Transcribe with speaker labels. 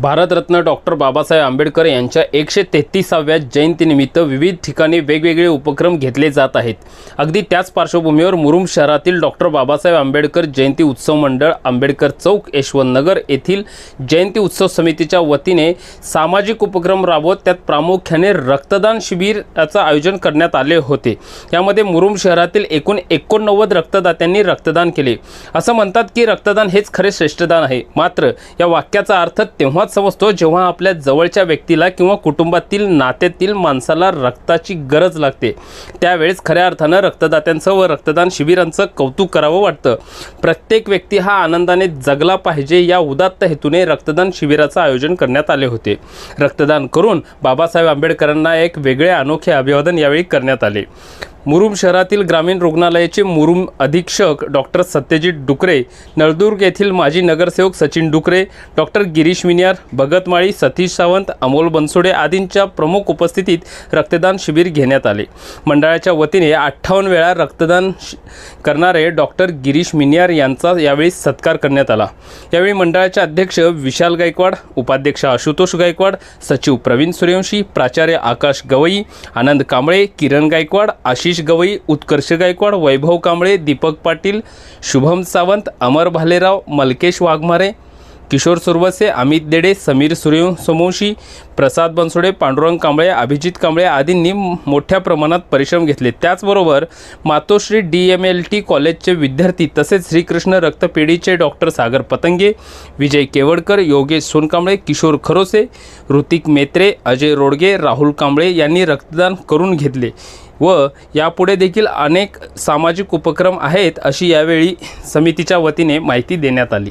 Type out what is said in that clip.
Speaker 1: Bharat Ratna doctor Babasaheb Ambedkar यांच्या एकशे तेहतीसाव्या जयंतीनिमित्त विविध ठिकाणी वेगवेगळे उपक्रम घेतले जात आहेत. अगदी त्याच पार्श्वभूमीवर मुरुम शहरातील डॉक्टर बाबासाहेब आंबेडकर जयंती उत्सव मंडळ आंबेडकर चौक यशवंतनगर येथील जयंती उत्सव समितीच्या वतीने सामाजिक उपक्रम राबवत त्यात प्रामुख्याने रक्तदान शिबिराचं आयोजन करण्यात आले होते. यामध्ये मुरुम शहरातील एकूण एकोणनव्वद रक्तदात्यांनी रक्तदान केले. असं म्हणतात की रक्तदान हेच खरे श्रेष्ठदान आहे. मात्र या वाक्याचा अर्थ तेव्हाच समजतो जेव्हा आपल्या जवळच्या व्यक्तीला किंवा कुटुंबातील नात्यातील माणसाला रक्ताची गरज लागते. त्यावेळेस खऱ्या अर्थानं रक्तदात्यांचं व रक्तदान शिबिरांचं कौतुक करावं वाटतं. प्रत्येक व्यक्ती हा आनंदाने जगला पाहिजे या उदात्त हेतूने रक्तदान शिबिराचं आयोजन करण्यात आले होते. रक्तदान करून बाबासाहेब आंबेडकरांना एक वेगळे अनोखे अभिवादन यावेळी करण्यात आले. मुरुम शहरातील ग्रामीण रुग्णालयाचे मुरुम अधीक्षक डॉक्टर सत्यजित डुकरे नळदुर्ग येथील माजी नगरसेवक सचिन डुकरे डॉक्टर गिरीश मिनियार भगतमाळी सतीश सावंत अमोल बनसोडे आदींच्या प्रमुख उपस्थितीत रक्तदान शिबिर घेण्यात आले. मंडळाच्या वतीने अठ्ठावन्न वेळा रक्तदान करणारे डॉक्टर गिरीश मिनियार यांचा यावेळी सत्कार करण्यात आला. यावेळी मंडळाचे अध्यक्ष विशाल गायकवाड उपाध्यक्ष आशुतोष गायकवाड सचिव प्रवीण सूर्यवंशी प्राचार्य आकाश गवई आनंद कांबळे किरण गायकवाड आशिष गवई उत्कर्ष गायकवाड वैभव कांबळे दीपक पाटील शुभम सावंत अमर भालेराव मलकेश वाघमारे किशोर सुरवसे अमित देडे समीर सूर्यवंशी प्रसाद बनसोडे पांडुरंग कांबळे अभिजित कांबळे आदींनी मोठ्या प्रमाणात परिश्रम घेतले. त्याचबरोबर Matoshri D M L T कॉलेजचे विद्यार्थी तसेच श्रीकृष्ण रक्तपेढीचे डॉक्टर सागर पतंगे विजय केवडकर योगेश सोनकांबळे किशोर खरोसे ऋतिक मेत्रे अजय रोडगे राहुल कांबळे यांनी रक्तदान करून घेतले व यापुढे देखील अनेक सामाजिक उपक्रम आहेत अशी यावेळी समितीच्या वतीने माहिती देण्यात आली.